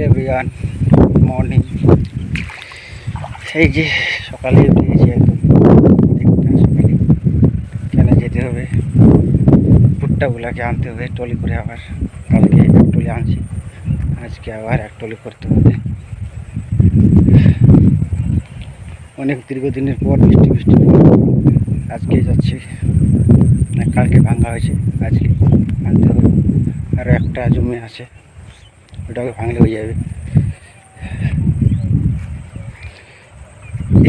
Everyone morning সেই যে সকালে উঠেছি একদম একটা সকালে কেন যেতে হবে। ভুট্টাগুলাকে আনতে হবে টলি করে আবার কালকে এক টলি আনছি। আজকে আবার এক টলি করতে হবে। অনেক দীর্ঘদিনের পর বৃষ্টি বৃষ্টি পর আজকে যাচ্ছি। না, কালকে ভাঙা হয়েছে। আজকে আনতে হবে। আরও একটা জমি আছে। ওটাকে ভাঙলে হয়ে যাবে।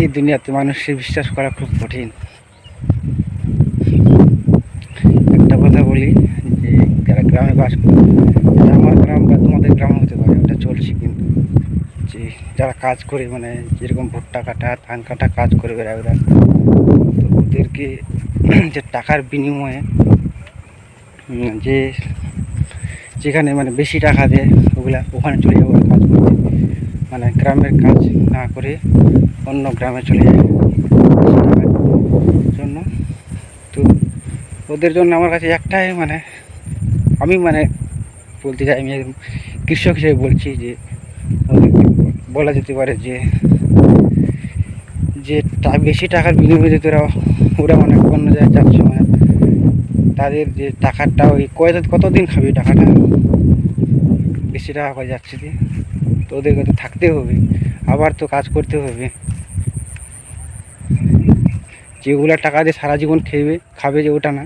এই দুনিয়াতে মানুষকে বিশ্বাস করা খুব কঠিন। একটা কথা বলি যে, যারা গ্রামে বাস করে আমার গ্রাম বা তোমাদের গ্রাম হতে পারে, ওটা চলছে কিন্তু। যে, যারা কাজ করে মানে যেরকম ভুট্টা কাটা, ধান কাটা কাজ করে বেড়ায় ওরা। তো ওদেরকে যে টাকার বিনিময়ে, যে, যেখানে মানে বেশি টাকা দেয় ওগুলা ওখানে চলে যাবে কাজ করতে মানে গ্রামের কাজ না করে অন্য গ্রামে চলে যায় জন্য তো ওদের জন্য আমার কাছে একটাই মানে আমি মানে বলতে চাই, আমি কৃষক হিসেবে বলছি যে, বলা যেতে পারে যে যে বেশি টাকার বিনিময়ে যে তোরা ওরা মানে অন্য জায়গায় যাচ্ছে মানে তাদের যে টাকাটা ওই কত কতদিন খাবে টাকাটা? বেশি টাকা করে যাচ্ছে যে, তো ওদেরকে তো থাকতে হবে, আবার তো কাজ করতে হবে। যেগুলা টাকা দিয়ে সারা জীবন খেয়ে খাবে যে ওটা না,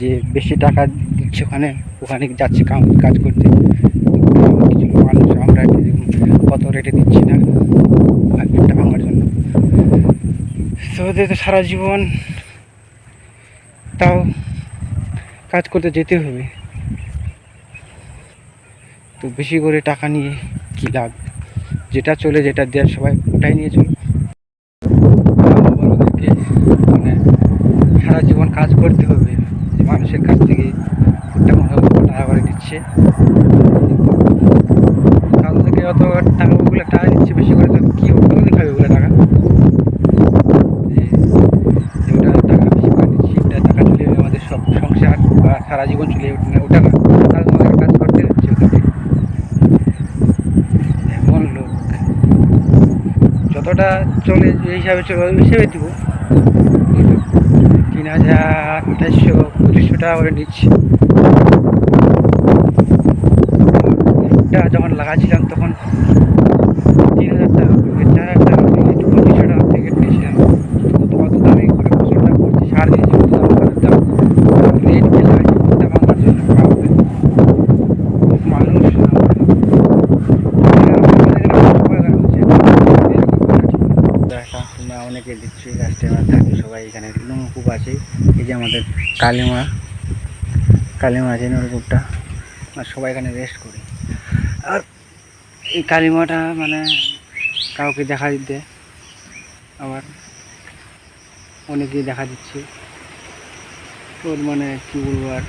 যে বেশি টাকা দিচ্ছে ওখানে ওখানে যাচ্ছে কাম, কাজ করতে। কিছু মানুষ আমরা কত রেটে দিচ্ছি না, একটা ভাঙার জন্য। তো ওদের তো সারা জীবন তাও কাজ করতে যেতে হবে। তো বেশি করে টাকা নিয়ে কি লাভ? যেটা চলে যেটা দেয় সবাই ওটাই নিয়ে চলো। মানে সারা জীবন কাজ করতে হবে। যে মানুষের কাছ থেকে টাকা করে দিচ্ছে কাল থেকে অত টাকা ওগুলো টাকা দিচ্ছে বেশি করে তো কী কতদিন খাবে ওগুলো টাকা যে যে ওটা টাকা বেশি করে দিচ্ছি ওটা টাকা চলে যাবে আমাদের সব সংসার বা সারা জীবন চলে যাবে না ওটা না তাহলে আমাদের কাজ করতে হচ্ছে ওদেরকে এমন লোক যতটা চলে যে হিসাবে চলে হিসেবে দিব। তিন হাজার আঠাশশো পঁচিশশো টাকা করে নিচ্ছি যখন লাগাচ্ছিলাম তখন তিন হাজার টাকা করে চার হাজার টাকা করে একটু পঁচিশশো টাকা থেকে নিয়েছিলাম তো অত দামি করে ফসলটা করছি সার দিয়েছি অত দাম করে দাম রেট দিয়ে লাগাচ্ছি ভুট্টা ভাঙার জন্য পাবে মানুষ দেখা অনেকে দিচ্ছি গাছটা আমার থাকি, সবাই এখানে নলকূপ আছে। এই যে আমাদের কালিমা কালিমা আছে নলকূপটা আর সবাই এখানে রেস্ট করি। আর এই কালিমাটা মানে কাউকে দেখা দিতে, আবার অনেকেই দেখা দিচ্ছে। ওর মানে কী বলব আর,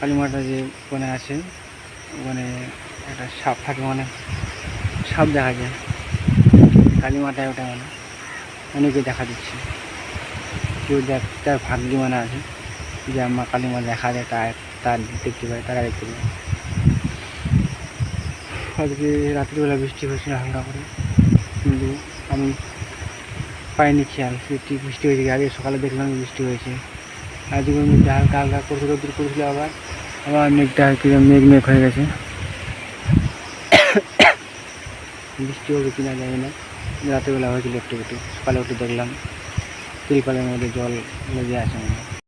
কালিমাটা যে ওখানে আছে, ওখানে একটা সাপ থাকে মানে সাপ দেখা যায়। কালিমাটায় ওটা মানে। অনেকে দেখা দিচ্ছে। কেউ দেখ, তার ভাগ্য মানে আছে যে আমার কালিমা দেখা যায় তার তার দেখতে পায়, তারা দেখতে পায়। আজকে রাত্রিবেলা বৃষ্টি হয়েছিল হালকা করে, কিন্তু আমি পাইনি খেয়াল বৃষ্টি বৃষ্টি হয়েছে। আগে সকালে দেখলাম বৃষ্টি হয়েছে। আজকে মেঘটা হালকা হালকা করছিল রোদ্দুর করেছিল আবার। আবার মেঘটা মেঘ মেঘ হয়ে গেছে। বৃষ্টি হবে কিনা জানি না। রাতেরবেলা হয়েছিল একটু একটু সকালে উঠে দেখলাম তিরপালের মধ্যে জল লেগে আছে মনে।